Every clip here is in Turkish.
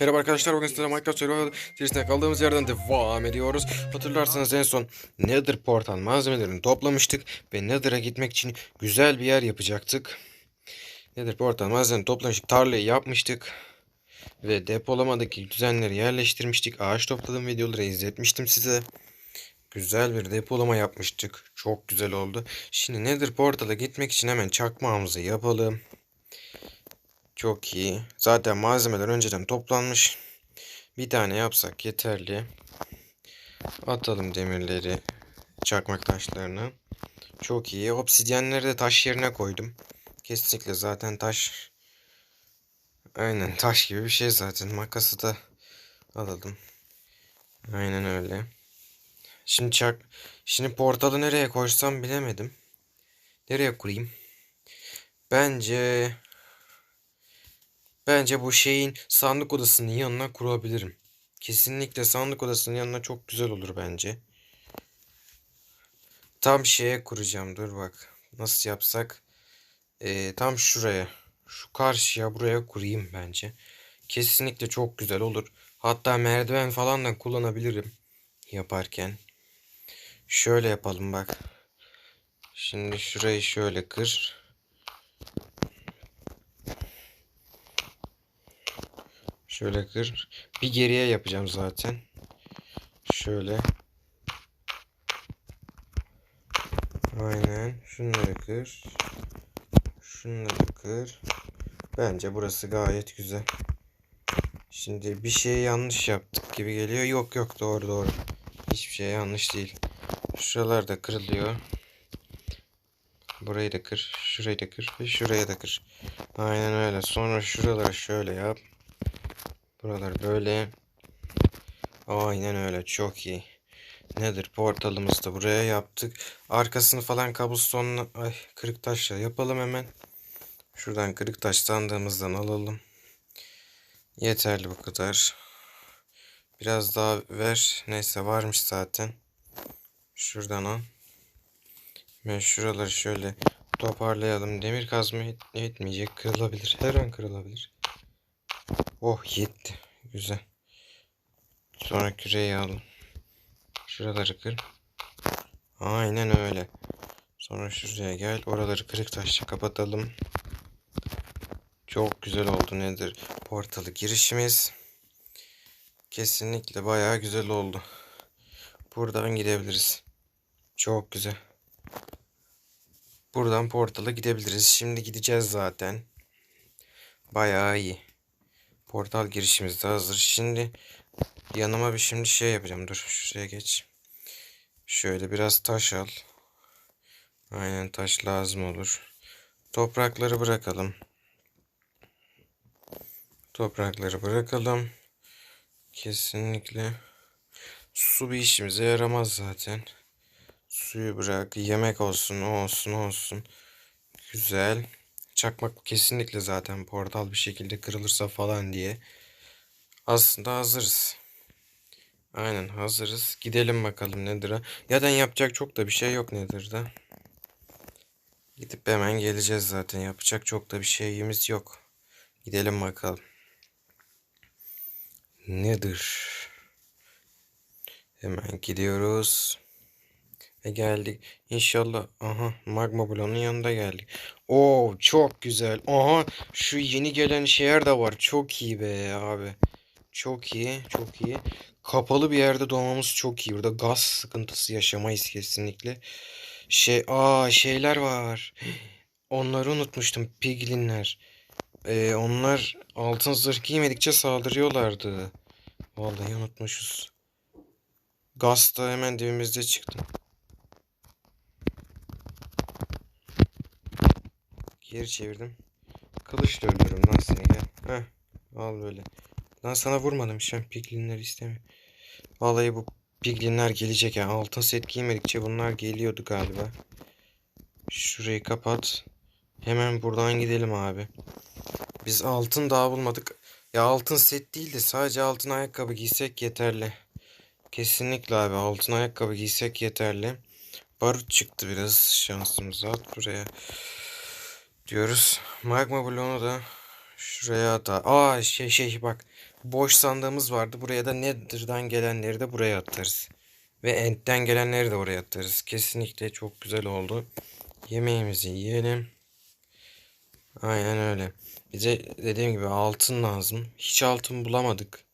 Merhaba arkadaşlar bugün sizlerle Minecraft Survival serisine kaldığımız yerden devam ediyoruz. Hatırlarsanız en son Nether portal malzemelerini toplamıştık ve Nether'a gitmek için güzel bir yer yapacaktık. Nether portal malzemelerini toplamıştık, tarlayı yapmıştık ve depolamadaki düzenleri yerleştirmiştik. Ağaç topladığım videoları izletmiştim size. Güzel bir depolama yapmıştık. Çok güzel oldu. Şimdi Nether portala gitmek için hemen çakmağımızı yapalım. Çok iyi. Zaten malzemeler önceden toplanmış. Bir tane yapsak yeterli. Atalım demirleri, çakmak taşlarını. Çok iyi. Obsidyenleri de taş yerine koydum. Kesinlikle zaten taş. Aynen taş gibi bir şey zaten. Makası da alalım. Aynen öyle. Şimdi çak. Şimdi portalı nereye koysam bilemedim. Nereye kurayım? Bence Bence bu şeyin sandık odasının yanına kurabilirim. Kesinlikle sandık odasının yanına çok güzel olur bence. Tam şeye kuracağım. Dur bak. Nasıl yapsak? Ee, tam şuraya. Şu karşıya buraya kurayım bence. Kesinlikle çok güzel olur. Hatta merdiven falan da kullanabilirim. Yaparken. Şöyle yapalım bak. Şimdi şurayı şöyle kır. Şöyle kır. Bir geriye yapacağım zaten. Şöyle. Aynen. Şunları kır. Şunları kır. Bence burası gayet güzel. Şimdi bir şey yanlış yaptık gibi geliyor. Yok yok doğru doğru. Hiçbir şey yanlış değil. Şuralar da kırılıyor. Burayı da kır. Şurayı da kır. Ve şuraya da kır. Aynen öyle. Sonra şuraları şöyle yap. Buralar böyle. Aynen öyle çok iyi. Nedir portalımızı da buraya yaptık. Arkasını falan kabustonla ay kırık taşla yapalım hemen. Şuradan kırık taş sandığımızdan alalım. Yeterli bu kadar. Biraz daha ver. Neyse varmış zaten. Şuradan al. Ve şuraları şöyle toparlayalım. Demir kazma et etmeyecek. Kırılabilir. Her an kırılabilir. Oh yetti. Güzel. Sonra küreği al. Şuraları kır. Aynen öyle. Sonra şuraya gel. Oraları kırık taşla kapatalım. Çok güzel oldu nedir? Portalı girişimiz. Kesinlikle bayağı güzel oldu. Buradan gidebiliriz. Çok güzel. Buradan portala gidebiliriz. Şimdi gideceğiz zaten. Bayağı iyi. Portal girişimiz de hazır. Şimdi yanıma bir şimdi şey yapacağım. Dur şuraya geç. Şöyle biraz taş al. Aynen taş lazım olur. Toprakları bırakalım. Toprakları bırakalım. Kesinlikle. Su bir işimize yaramaz zaten. Suyu bırak. Yemek olsun, o olsun, o olsun. Güzel. Çakmak kesinlikle zaten portal bir şekilde kırılırsa falan diye. Aslında hazırız. Aynen hazırız. Gidelim bakalım Nether'a. Zaten yapacak çok da bir şey yok Nether'da. Gidip hemen geleceğiz zaten. Yapacak çok da bir şeyimiz yok. Gidelim bakalım. Nether. Hemen gidiyoruz. Ve geldik. İnşallah. Aha magma bloğunun yanında geldik. Oo çok güzel. Aha şu yeni gelen şehir de var. Çok iyi be abi. Çok iyi. Çok iyi. Kapalı bir yerde doğmamız çok iyi. Burada gaz sıkıntısı yaşamayız kesinlikle. Şey aa şeyler var. Onları unutmuştum. Piglinler. Ee, onlar altın zırh giymedikçe saldırıyorlardı. Vallahi unutmuşuz. Gaz da hemen dibimizde çıktı. Geri çevirdim. Kılıçla öldürürüm lan seni gel. Heh. Al böyle. Lan sana vurmadım şu an piglinler istemiyor. Vallahi bu piglinler gelecek ya. Altın set giymedikçe bunlar geliyordu galiba. Şurayı kapat. Hemen buradan gidelim abi. Biz altın daha bulmadık. Ya altın set değil de sadece altın ayakkabı giysek yeterli. Kesinlikle abi altın ayakkabı giysek yeterli. Barut çıktı biraz şansımıza at buraya diyoruz. Magma bloğunu da Şuraya at. Aa şey şey bak. Boş sandığımız vardı. Buraya da Nether'dan gelenleri de buraya atarız. Ve End'den gelenleri de oraya atarız. Kesinlikle çok güzel oldu. Yemeğimizi yiyelim. Aynen öyle. Bize dediğim gibi altın lazım. Hiç altın bulamadık.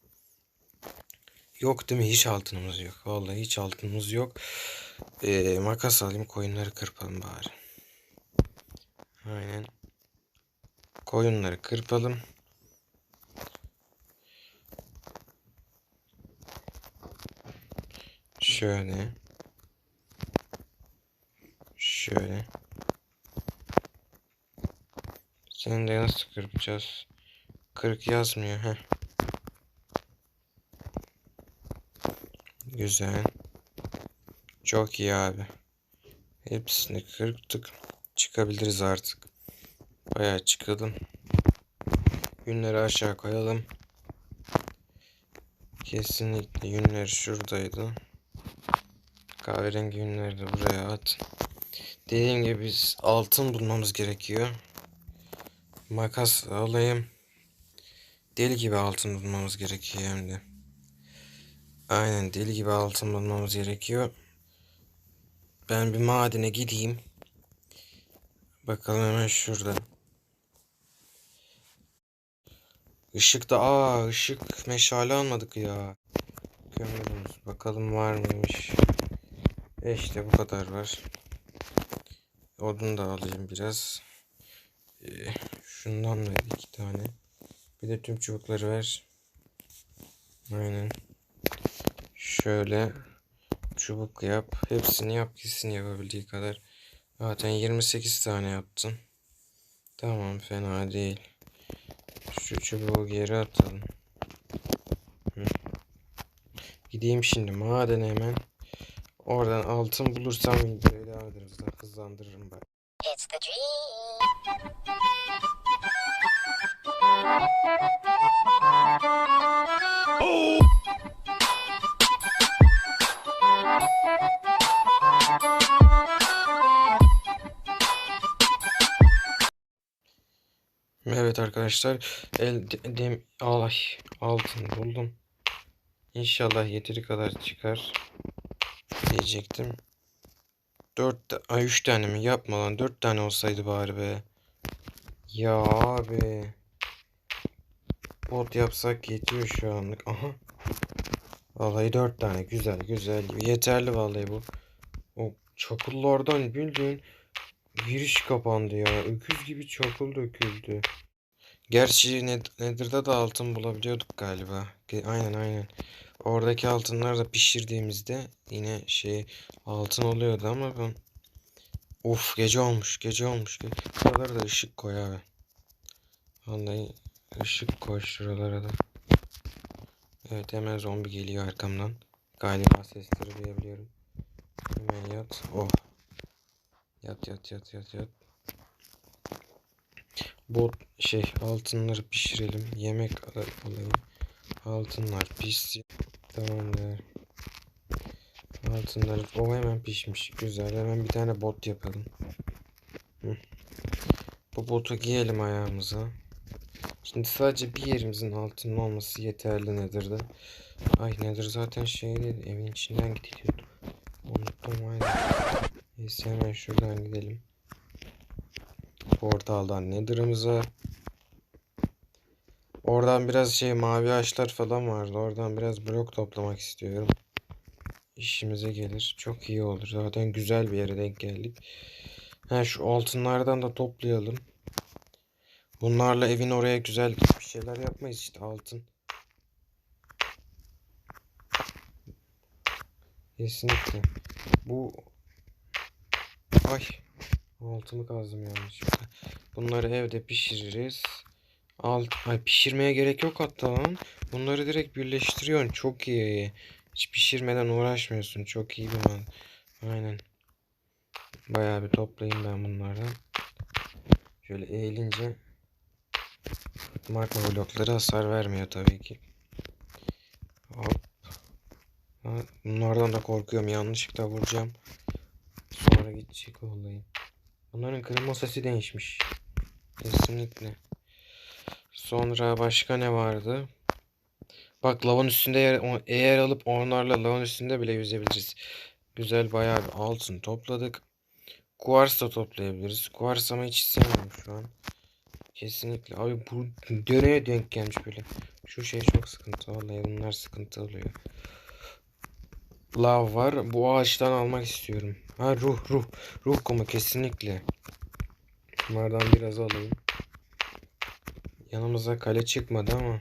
Yok değil mi? Hiç altınımız yok. Vallahi hiç altınımız yok. Ee, makas alayım koyunları kırpalım bari. Aynen. Koyunları kırpalım. Şöyle. Şöyle. Seni de nasıl kırpacağız? Kırk yazmıyor. Heh. Güzel. Çok iyi abi. Hepsini kırptık. Çıkabiliriz artık. Bayağı çıkalım. Yünleri aşağı koyalım. Kesinlikle yünler şuradaydı. Kahverengi yünleri de buraya at. Dediğim gibi biz altın bulmamız gerekiyor. Makas alayım. Deli gibi altın bulmamız gerekiyor hem de. Aynen deli gibi altın bulmamız gerekiyor. Ben bir madene gideyim. Bakalım hemen şurada. Işık da aa ışık meşale almadık ya. Kömürümüz bakalım var mıymış. E işte bu kadar var. Odun da alayım biraz. Ee, şundan ver iki tane. Bir de tüm çubukları ver. Aynen. Şöyle çubuk yap. Hepsini yap gitsin yapabildiği kadar. Zaten 28 tane yaptın. Tamam fena değil. Şu çubuğu geri atalım. Hı. Gideyim şimdi madene hemen. Oradan altın bulursam videoyu. Daha hızlandırırım ben. Evet arkadaşlar el dem ay altın buldum. İnşallah yeteri kadar çıkar diyecektim. 4 ay 3 tane mi yapma lan 4 tane olsaydı bari be. Ya abi. Bot yapsak yetiyor şu anlık. Aha. Vallahi 4 tane güzel güzel yeterli vallahi bu. O çakıllardan bildiğin giriş kapandı ya. Öküz gibi çakıl döküldü. Gerçi Nether'da da altın bulabiliyorduk galiba. Aynen aynen. Oradaki altınları da pişirdiğimizde yine şey altın oluyordu ama ben... Of gece olmuş gece olmuş. Buralara da ışık koy abi. Vallahi ışık koy şuralara da. Evet hemen zombi geliyor arkamdan. Galiba sesleri duyabiliyorum. Hemen yat. Oh. Yat yat yat yat yat. Bot şey altınları pişirelim. Yemek al- alayım. Altınlar pişsin. Tamamdır. Altınlar o hemen pişmiş. Güzel. Hemen bir tane bot yapalım. Bu botu giyelim ayağımıza. Şimdi sadece bir yerimizin altının olması yeterli nedir de. Ay nedir zaten şeydi evin içinden gidiliyordu. Neyse hemen şuradan gidelim. Portaldan Nether'ımıza. Oradan biraz şey mavi ağaçlar falan vardı. Oradan biraz blok toplamak istiyorum. İşimize gelir. Çok iyi olur. Zaten güzel bir yere denk geldik. Ha şu altınlardan da toplayalım. Bunlarla evin oraya güzel bir şeyler yapmayız işte altın. Kesinlikle. Bu Ay altını kazdım yanlışlıkla. Bunları evde pişiririz. Alt ay pişirmeye gerek yok hatta lan. Bunları direkt birleştiriyorsun. Çok iyi. Hiç pişirmeden uğraşmıyorsun. Çok iyi bir man. Aynen. Bayağı bir toplayayım ben bunlardan. Şöyle eğilince magma blokları hasar vermiyor tabii ki. Hop. Bunlardan da korkuyorum. Yanlışlıkla vuracağım. Sonra gidecek olayım. Bunların kırılma sesi değişmiş. Kesinlikle. Sonra başka ne vardı? Bak lavın üstünde yer, eğer alıp onlarla lavın üstünde bile yüzebiliriz. Güzel bayağı bir altın topladık. Kuvars da toplayabiliriz. Kuvars ama hiç istemiyorum şu an. Kesinlikle. Abi bu nereye denk gelmiş böyle. Şu şey çok sıkıntı. Vallahi bunlar sıkıntı oluyor. Lav var. Bu ağaçtan almak istiyorum. Ha ruh ruh. Ruh kumu kesinlikle. Bunlardan biraz alayım. Yanımıza kale çıkmadı ama.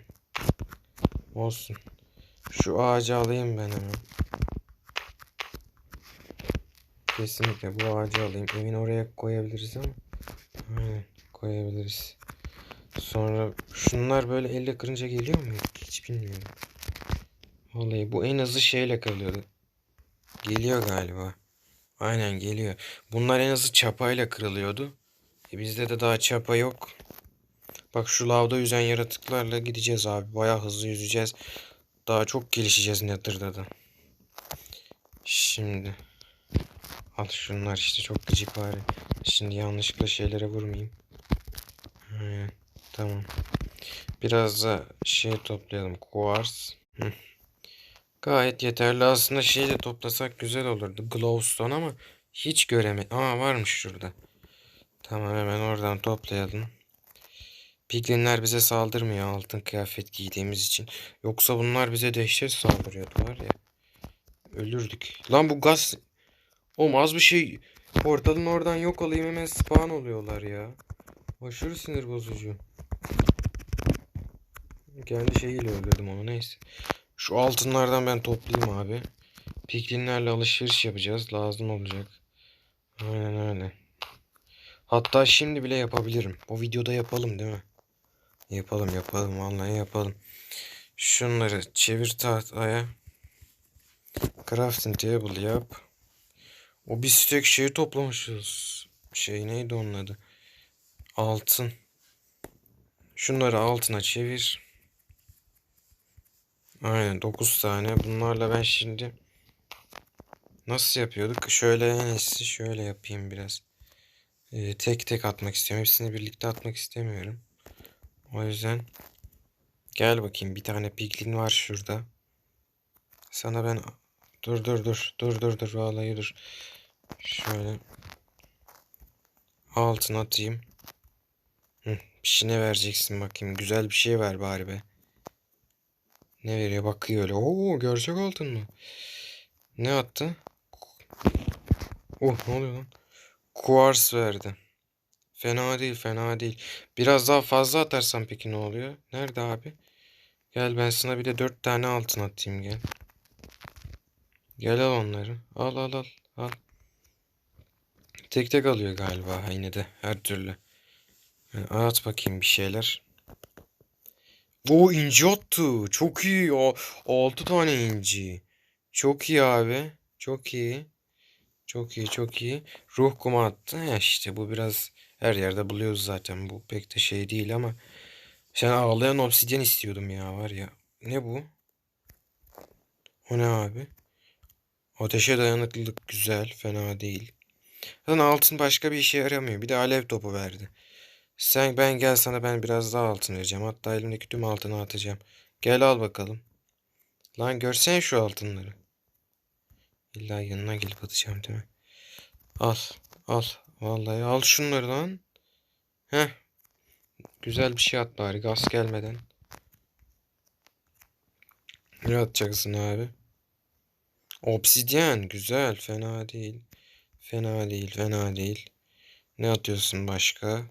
Olsun. Şu ağacı alayım ben hemen. Kesinlikle bu ağacı alayım. Evin oraya koyabiliriz ama. Aynen koyabiliriz. Sonra şunlar böyle elle kırınca geliyor mu? Hiç bilmiyorum. Vallahi bu en hızlı şeyle kırılıyordu. Geliyor galiba. Aynen geliyor. Bunlar en hızlı çapayla kırılıyordu. E bizde de daha çapa yok. Bak şu lavda yüzen yaratıklarla gideceğiz abi. Bayağı hızlı yüzeceğiz. Daha çok gelişeceğiz Nether'da da. Şimdi. Al şunlar işte çok gıcık bari. Şimdi yanlışlıkla şeylere vurmayayım. Aynen. Tamam. Biraz da şey toplayalım. Quartz. Hı. Gayet yeterli. Aslında şey de toplasak güzel olurdu. Glowstone ama hiç göremedim. Aa varmış şurada. Tamam hemen oradan toplayalım. Piglinler bize saldırmıyor altın kıyafet giydiğimiz için. Yoksa bunlar bize dehşet saldırıyordu var ya. Ölürdük. Lan bu gaz... Oğlum az bir şey... Portalın oradan yok olayım hemen spawn oluyorlar ya. Aşırı sinir bozucu. Kendi şeyiyle öldürdüm onu neyse. Şu altınlardan ben toplayayım abi. Piglinlerle alışveriş yapacağız. Lazım olacak. Aynen öyle. Hatta şimdi bile yapabilirim. O videoda yapalım değil mi? Yapalım yapalım vallahi yapalım. Şunları çevir tahtaya. Crafting table yap. O biz tek şeyi toplamışız. Şey neydi onun adı? Altın. Şunları altına çevir. Aynen 9 tane. Bunlarla ben şimdi nasıl yapıyorduk? Şöyle en iyisi şöyle yapayım biraz. Ee, tek tek atmak istiyorum. Hepsini birlikte atmak istemiyorum. O yüzden gel bakayım. Bir tane piglin var şurada. Sana ben dur dur dur dur dur dur vallahi dur. Şöyle altın atayım. Hı, pişine vereceksin bakayım. Güzel bir şey ver bari be. Ne veriyor? Bakıyor öyle. Oo gerçek altın mı? Ne attı? Oh ne oluyor lan? Quartz verdi. Fena değil fena değil. Biraz daha fazla atarsam peki ne oluyor? Nerede abi? Gel ben sana bir de dört tane altın atayım gel. Gel al onları. Al al al al. Tek tek alıyor galiba yine de her türlü. Yani at bakayım bir şeyler. O inci attı. Çok iyi. O 6 tane inci. Çok iyi abi. Çok iyi. Çok iyi, çok iyi. Ruh kumu attı. Ya işte bu biraz her yerde buluyoruz zaten. Bu pek de şey değil ama sen ağlayan obsidyen istiyordum ya var ya. Ne bu? O ne abi? Ateşe dayanıklılık güzel, fena değil. Zaten altın başka bir işe yaramıyor. Bir de alev topu verdi. Sen ben gel sana ben biraz daha altın vereceğim. Hatta elimdeki tüm altını atacağım. Gel al bakalım. Lan görsen şu altınları. İlla yanına gelip atacağım değil mi? Al. Al. Vallahi al şunları lan. Heh. Güzel bir şey at bari gaz gelmeden. Ne atacaksın abi? Obsidyen. Güzel. Fena değil. Fena değil. Fena değil. Ne atıyorsun başka?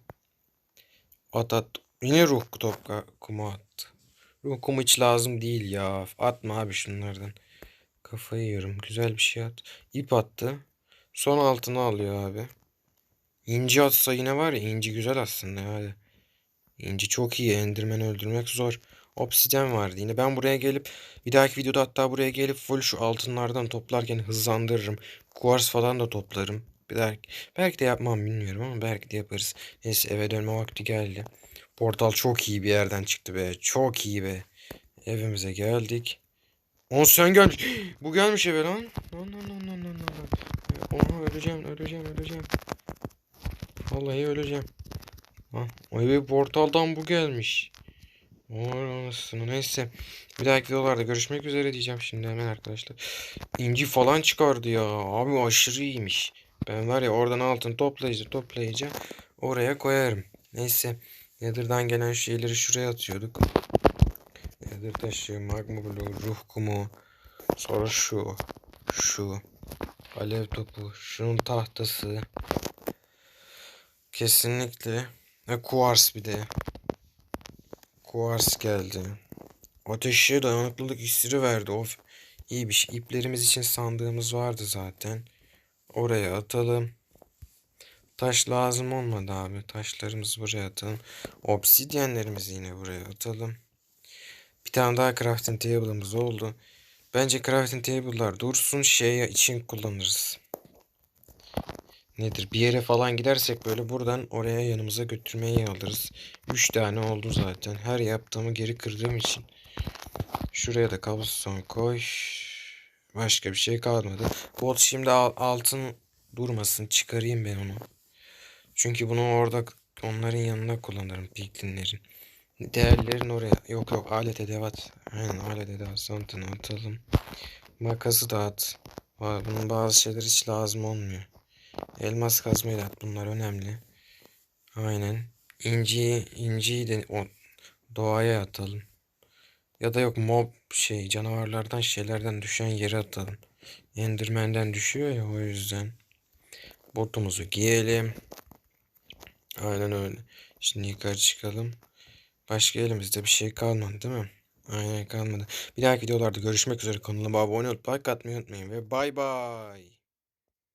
At at. Yine ruh topka kumu attı. Ruh kumu hiç lazım değil ya. Atma abi şunlardan. Kafayı yiyorum. Güzel bir şey at. İp attı. Son altını alıyor abi. İnci atsa yine var ya. inci güzel aslında yani. İnci çok iyi. Enderman'i öldürmek zor. Obsidyen vardı yine. Ben buraya gelip bir dahaki videoda hatta buraya gelip full şu altınlardan toplarken hızlandırırım. Kuvars falan da toplarım. Dahaki, belki de yapmam bilmiyorum ama belki de yaparız. Neyse eve dönme vakti geldi. Portal çok iyi bir yerden çıktı be. Çok iyi be. Evimize geldik. On sen gelmiş. Bu gelmiş eve lan. Lan lan lan lan lan lan. Oha öleceğim öleceğim öleceğim. Vallahi öleceğim. Ha, o eve portaldan bu gelmiş. Orasını neyse. Bir dahaki videolarda görüşmek üzere diyeceğim şimdi hemen arkadaşlar. İnci falan çıkardı ya. Abi aşırı iyiymiş. Ben var ya oradan altın toplayıcı toplayıcı oraya koyarım. Neyse. Nether'dan gelen şeyleri şuraya atıyorduk. Nether taşı, magma bloğu, ruh kumu. Sonra şu. Şu. Alev topu. Şunun tahtası. Kesinlikle. Ve kuvars bir de. Kuvars geldi. Ateşe dayanıklılık iksiri verdi. Of. İyiymiş. İplerimiz için sandığımız vardı zaten. Oraya atalım. Taş lazım olmadı abi. Taşlarımızı buraya atalım. Obsidyenlerimizi yine buraya atalım. Bir tane daha crafting table'ımız oldu. Bence crafting table'lar dursun şey için kullanırız. Nedir? Bir yere falan gidersek böyle buradan oraya yanımıza götürmeyi alırız. 3 tane oldu zaten. Her yaptığımı geri kırdığım için. Şuraya da cobblestone koy. Başka bir şey kalmadı. Bot şimdi al- altın durmasın. Çıkarayım ben onu. Çünkü bunu orada onların yanına kullanırım. Piklinlerin. Değerlerin oraya. Yok yok alet edevat. Aynen alet edevat santını atalım. Makası da at. Bunun bazı şeyler hiç lazım olmuyor. Elmas kazmayı da at. Bunlar önemli. Aynen. İnciyi, inciyi de o doğaya atalım. Ya da yok mob şey canavarlardan şeylerden düşen yere atalım. Enderman'den düşüyor ya o yüzden. Botumuzu giyelim. Aynen öyle. Şimdi yukarı çıkalım. Başka elimizde bir şey kalmadı değil mi? Aynen kalmadı. Bir dahaki videolarda görüşmek üzere. Kanalıma abone olup like atmayı unutmayın ve bay bay.